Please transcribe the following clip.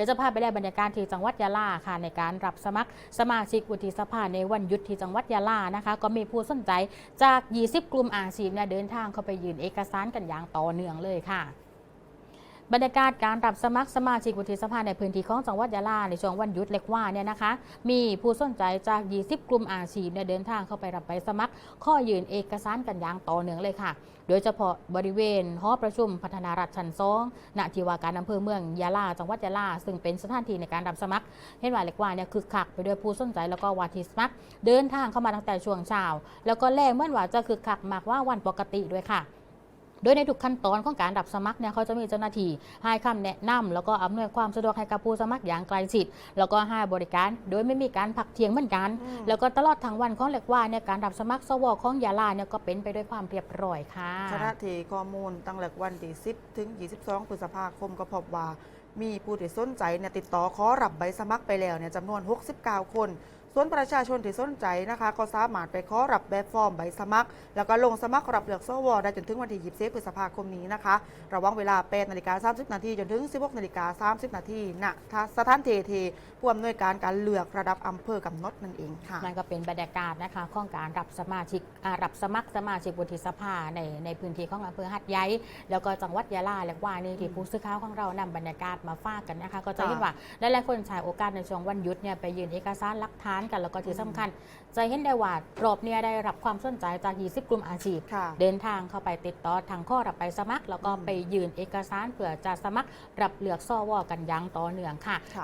ดี๋ยวจะพาไปได้บรรยากาศที่จังหวัดยะลาค่ะในการรับสมัครสมาชิกวุฒิสภาในวันหยุดที่จังหวัดยะลานะคะก็มีผู้สนใจจาก 20 กลุ่มอาชีพเนี่ยเดินทางเข้าไปยืนเอกสารกันอย่างต่อเนื่องเลยค่ะ บรรยากาศการรับสมัครสมาชิกวุฒิสภาในพื้นที่ของจังหวัดยะลาในช่วงวันหยุดเล็กว่าเนี่ยนะคะ มีผู้สนใจจาก 20 กลุ่มอาชีพเนี่ยเดินทางเข้าไปรับใบสมัคร ข้อยืนเอกสารกันอย่างต่อเนื่องเลยค่ะ โดยเฉพาะบริเวณหอประชุมพัฒนารัฐชั้นสองณที่ว่าการอำเภอเมืองยะลาจังหวัดยะลา ซึ่งเป็นสถานที่ในการรับสมัคร เห็นว่าเล็กว่าเนี่ยคือคักไปด้วยผู้สนใจแล้วก็วาทีสมัคร เดินทางเข้ามาตั้งแต่ช่วงเช้าแล้วก็แลกเมื่อว่าจะคือคักมากว่าวันปกติด้วยค่ะ โดยในทุกขั้นตอนของการรับสมัครเนี่ยเขาจะมีเจ้าหน้าที่ให้คำแนะนำแล้วก็อำนวยความสะดวกให้กับผู้สมัครอย่างใกล้ชิดแล้วก็ให้บริการ โดยไม่มีการพักเที่ยงเหมือนกันอืมแล้วก็ตลอดทั้งวันของเล็กว่าเนี่ยการรับสมัครสวของยาลาเนี่ยก็เป็นไปด้วยความเรียบร้อยค่ะคณะที่ข้อมูลตั้งแต่วันที่ 10 ถึง 22พฤษภาคมก็พบว่ามีผู้ที่สนใจเนี่ยติดต่อขอรับใบสมัครไปแล้วเนี่ยจำนวน 69 คน ส่วนประชาชนที่สนใจนะคะ ก็สามารถไปขอรับแบบฟอร์มใบสมัคร แล้วก็ลงสมัครรับเลือกสวได้จนถึงวันที่ 20พฤษภาคมนี้นะคะ ระว่างเวลา8นาฬิกา30 นาทีจนถึง 16นาฬิกา30 นาทีณสถานเทเทผู้อำนวยการการเลือกระดับอำเภอกำหนดนั่นเองค่ะนั่นก็เป็นบรรยากาศนะคะของการรับสมาชิกรับสมัครสมาชิกวุฒิสภาในในพื้นที่ของอำเภอหัดใหญ่แล้วก็จังหวัดยะลาและว่านี่ที่ผู้สื่อข่าวของเรานำบรรยากาศมาฝากกันนะคะ ก็จะเห็นว่าหลายๆคนใช้โอกาสในช่วงวันหยุดเนี่ยไปยืนเอกสารหลักฐานกันแล้วก็ที่สำคัญ จะเห็นได้ว่ารอบเนี่ยได้รับความสนใจจาก20กลุ่มอาชีพค่ะเดินทางเข้าไปติดต่อทางข้อรับไปสมัคร แล้วก็อืมไปยืนเอกสารเพื่อจะสมัครรับเลือกสวกันอยังต่อเนื่องค่ะค่ะ